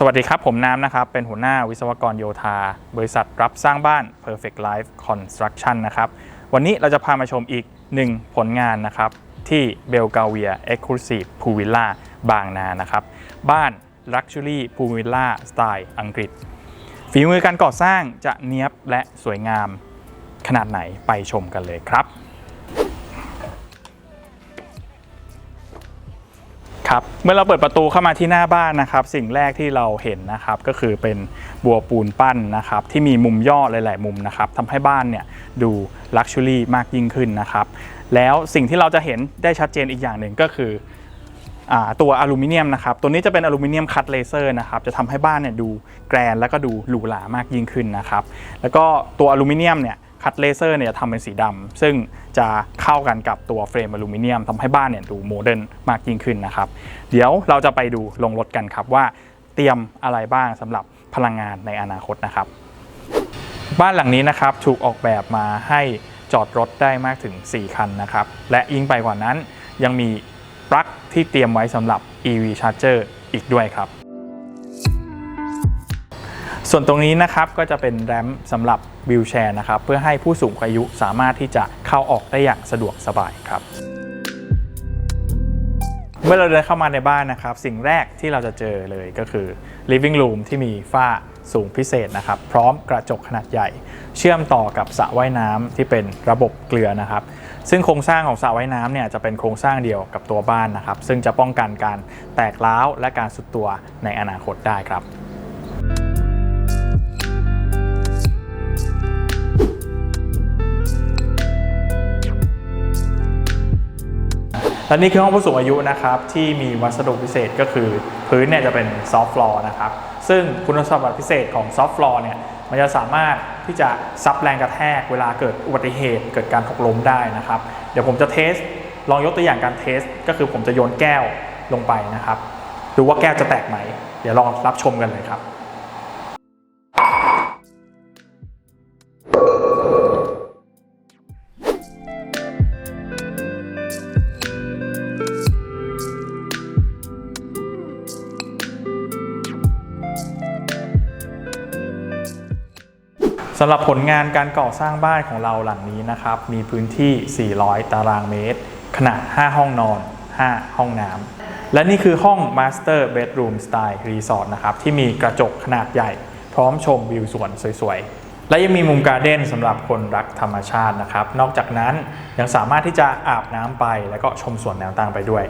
สวัสดีครับ ผมน้ำนะครับ เป็นหัวหน้าวิศวกรโยธา บริษัทรับสร้างบ้าน Perfect Life Construction นะครับ วันนี้เราจะพามาชมอีกหนึ่งผลงานนะครับ ที่เบลกาเวีย Exclusive Pool Villa บางนานะครับ บ้าน Luxury Pool Villa สไตล์อังกฤษ ฝีมือการก่อสร้างจะเนียบและสวยงามขนาดไหนไปชมกันเลยครับ ครับเมื่อเราเปิดประตูเข้ามาที่หน้าบ้านนะครับ สิ่งแรกที่เราเห็นนะครับก็คือเป็นบัวปูนปั้นนะครับ ที่มีมุมย่อหลาย ๆ มุมนะครับทำให้บ้านเนี่ยดูลักชัวรี่มากยิ่งขึ้นนะครับ แล้วสิ่งที่เราจะเห็นได้ชัดเจนอีกอย่างหนึ่งก็คืออตัวอลูมิเนียมนะครับ ตัวนี้จะเป็นอลูมิเนียมคัตเลเซอร์นะครับ จะทำให้บ้านเนี่ยดูแกรนแล้วก็ดูหรูหรามากยิ่งขึ้นนะครับ แล้วก็ตัวอลูมิเนียมเนี่ย คัตเลเซอร์เนี่ยทำเป็นสีดำซึ่งจะเข้ากันกับตัวเฟรมอลูมิเนียมทำให้บ้านเนี่ยดูโมเดิร์นมากยิ่งขึ้นนะครับ เดี๋ยวเราจะไปดูลงรถกันครับว่าเตรียมอะไรบ้างสำหรับพลังงานในอนาคตนะครับ บ้านหลังนี้นะครับถูกออกแบบมาให้จอดรถได้มากถึง 4 คันนะครับ และยิ่งไปกว่านั้นยังมีปลั๊กที่เตรียมไว้สำหรับ EV Charger อีกด้วยครับ ส่วนตรงนี้นะครับก็จะเป็นแรมสำหรับวิวแชร์นะครับเพื่อให้ผู้สูงอายุสามารถที่จะเข้าออกได้อย่างสะดวกสบายครับ เมื่อเราเดินเข้ามาในบ้านนะครับ สิ่งแรกที่เราจะเจอเลยก็คือ living room ที่มีฝ้าสูงพิเศษนะครับ พร้อมกระจกขนาดใหญ่ เชื่อมต่อกับสระว่ายน้ำที่เป็นระบบเกลือนะครับ ซึ่งโครงสร้างของสระว่ายน้ำเนี่ยจะเป็นโครงสร้างเดียวกับตัวบ้านนะครับ ซึ่งจะป้องกันการแตกร้าวและการสุดตัวในอนาคตได้ครับ และนี่คือห้องผู้สูงอายุนะครับที่มีวัสดุพิเศษก็คือพื้นเนี่ยจะเป็นซอฟต์ฟลอร์นะครับซึ่งคุณสมบัติพิเศษของซอฟต์ฟลอร์เนี่ยมันจะสามารถที่จะซับแรงกระแทกเวลาเกิดอุบัติเหตุเกิดการหกล้มได้นะครับ เดี๋ยวผมจะเทสลองยกตัวอย่างการเทส ก็คือผมจะโยนแก้วลงไปนะครับดูว่าแก้วจะแตกไหม เดี๋ยวลองรับชมกันเลยครับ สำหรับผลงานการก่อสร้างบ้านของเราหลังนี้นะครับ มีพื้นที่ 400 ตารางเมตร ขนาด 5 ห้องนอน 5 ห้องน้ำ และนี่คือห้อง Master Bedroom Style Resort นะครับ ที่มีกระจกขนาดใหญ่ พร้อมชมวิวสวนสวยๆ และยังมีมุมการ์เด้นสำหรับคนรักธรรมชาตินะครับ นอกจากนั้นยังสามารถที่จะอาบน้ำไป แล้วก็ชมสวนแนวตั้งไปด้วย